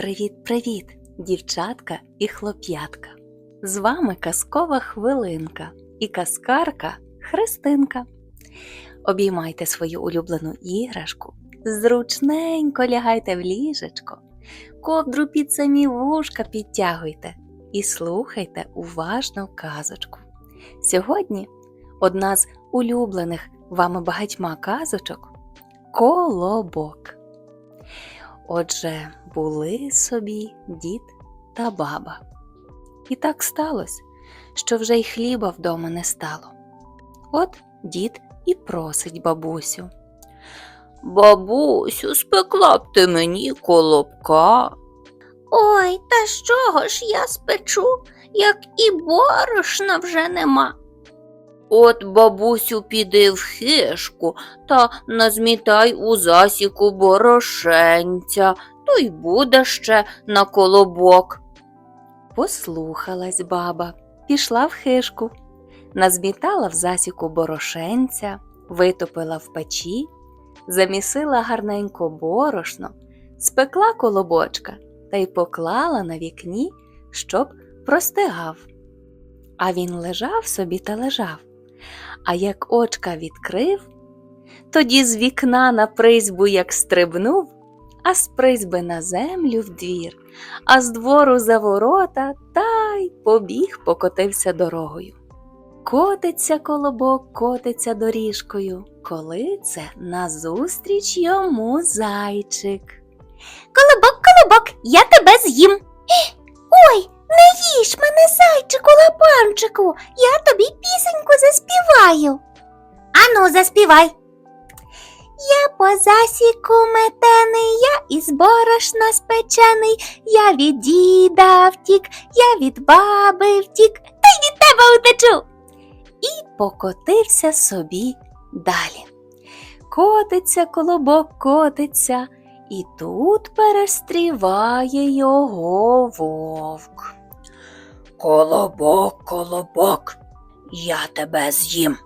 Привіт-привіт, дівчатка і хлоп'ятка! З вами казкова хвилинка і казкарка Христинка. Обіймайте свою улюблену іграшку, зручненько лягайте в ліжечко, ковдру під самі вушка підтягуйте і слухайте уважно казочку. Сьогодні одна з улюблених вами багатьма казочок Колобок. Отже, були собі дід та баба. І так сталося, що вже й хліба вдома не стало. От дід і просить бабусю. Бабусю, спекла б ти мені колобка. Ой, та з чого ж я спечу, як і борошна вже нема. От, бабусю, піди в хишку та назмітай у засіку борошенця, то й буде ще на колобок. Послухалась баба, пішла в хишку, назмітала в засіку борошенця, витопила в печі, замісила гарненько борошно, спекла колобочка та й поклала на вікні, щоб простигав. А він лежав собі та лежав. А як очка відкрив, тоді з вікна на призьбу як стрибнув, а з призьби на землю в двір, а з двору за ворота та й побіг покотився дорогою. Котиться колобок, котиться доріжкою, коли це назустріч йому зайчик. Колобок, колобок, я тебе з'їм. Ой, не їж мене, зайчику лапанчику, я тобі пісеньку заспіваю. Ану, заспівай. Я по засіку метений, я із борошна спечений, я від діда втік, я від баби втік, та й від тебе утечу. і покотився собі далі. Котиться колобок, котиться, і тут перестріває його вовк. Колобок, колобок, я тебе з'їм.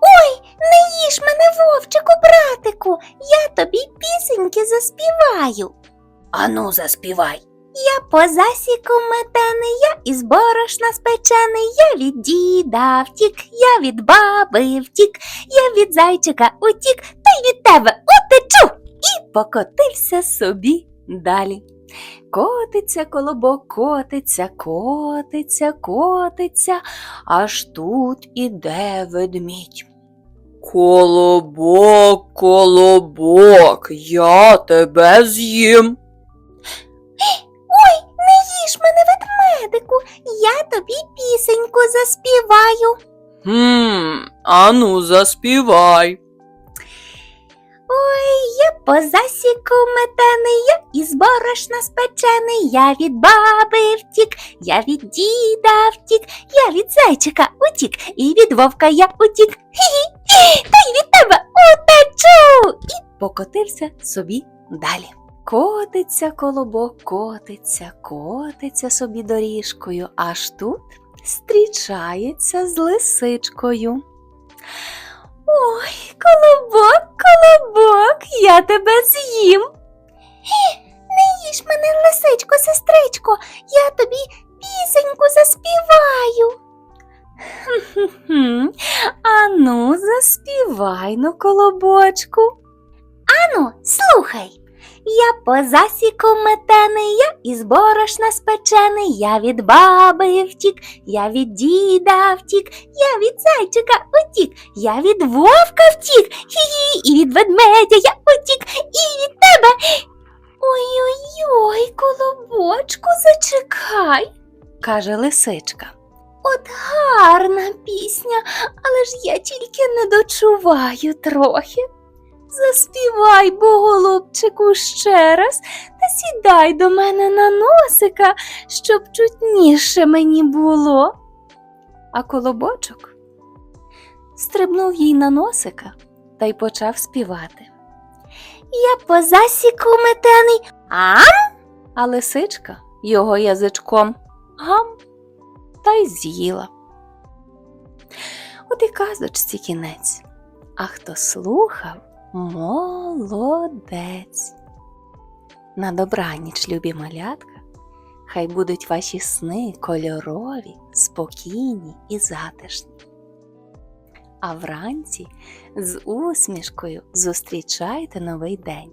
Ой, не їж мене, вовчику, братику, я тобі пісеньки заспіваю. Ану, заспівай. Я по засіку метений, я із борошна спечений, я від діда втік, я від баби втік, я від зайчика утік, та й від тебе утечу. і покотився собі далі. Котиться колобок, котиться, котиться, котиться, аж тут іде ведмідь. Колобок, колобок, я тебе з'їм. Ой, не їж мене, ведмедику, я тобі пісеньку заспіваю. Хм, ану, заспівай. По засіку метений, я із борошна спечений, я від баби втік, я від діда втік, я від зайчика утік, і від вовка я утік. Хі-хі, та й від тебе утечу. і покотився собі далі. Котиться колобок, котиться, котиться собі доріжкою, аж тут зустрічається з лисичкою. Ой, колобок, колобок, я тебе з'їм. Не їж мене, лисичко, сестричко, я тобі пісеньку заспіваю. Ану, заспівай ну, колобочку. Ану, слухай. Я по засіку метений, я із борошна спечений, я від баби втік, я від діда втік, я від зайчика утік, я від вовка втік, хі-хі, і від ведмедя я утік, і від тебе. Ой-ой-ой, колобочку, зачекай. каже лисичка. От гарна пісня, але ж я тільки не дочуваю трохи. Заспівай, бо, голубчику, ще раз та сідай до мене на носика, щоб чутніше мені було. А колобочок стрибнув їй на носика та й почав співати. Я по засіку метений, а А лисичка його язичком гам та й з'їла. От і казочці кінець. А хто слухав, молодець. На добраніч, любі малятка, хай будуть ваші сни кольорові, спокійні і затишні. А вранці з усмішкою зустрічайте новий день.